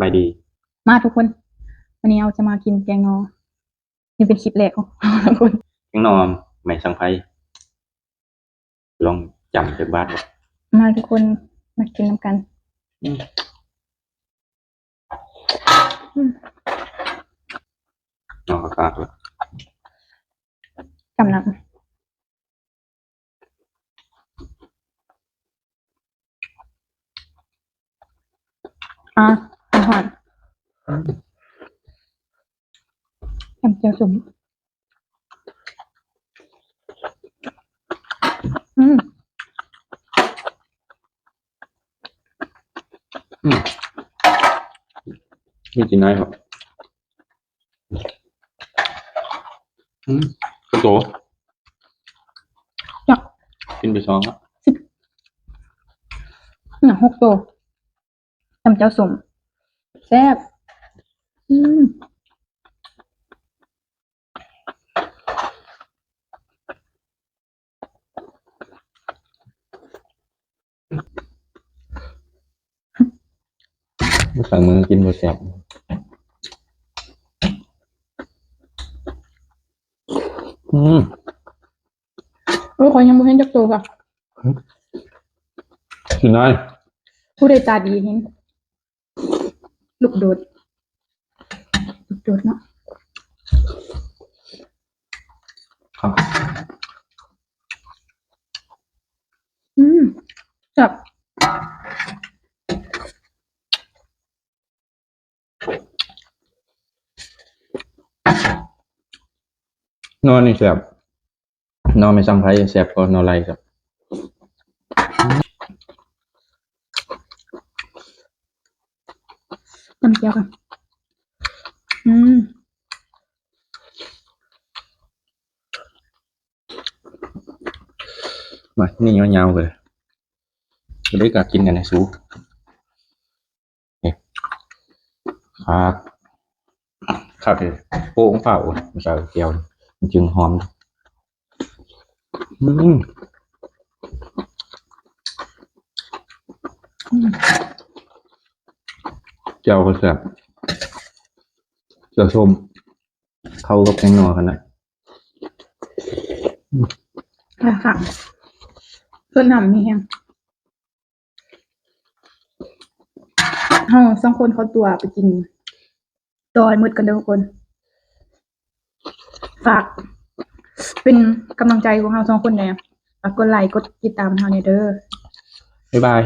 บายดี มาทุกคน วันนี้เราจะมากินแกงงอนี่เป็นคลิปแรกของเราทุกคนแกงนอมใหม่สังไพลองจำจากบ้านบ่มาทุกคนมากินน้ำกันนอกอากาศแล้วกำลังอะอา หารแอมเจียวสมอืมนี่กินได้ครับอืมกระโตจักกินไปสองครับหนังหกตัว แอมเจียวสมแซ่บอืมมาสั่งมือกินบะแสบอืมโอ้ยขอยยังบ่เห็นจักตัวค่ะ กินได้ ผู้ใดตาดีเห็น ลูกโดด ลูกโดดเนาะครับอืมจับนอนนี่แสบนอนไม่สังไพแสบก็นอนไรครับ จำเจียวกัน อืมมานี่ยาวๆเลยจะได้กัดกินกันในซูนี่ครับครับเลยโป้งเปล่าไม่ใช่เกียวจึงหอม อืมอืมเจียวก็แซ่บเจียวส้มเข้ากับแกงนอกันนะค่ะค่ะเพื่อนนำนี่แฮงเฮาสองคนเขาตัวไปกินตอนมืดกันเด้อทุกคน ฝาก เป็นกำลังใจของเราสองคนเนี่ยฝากกดไลค์กดติดตามเราเนี่ยเด้อบ๊ายบาย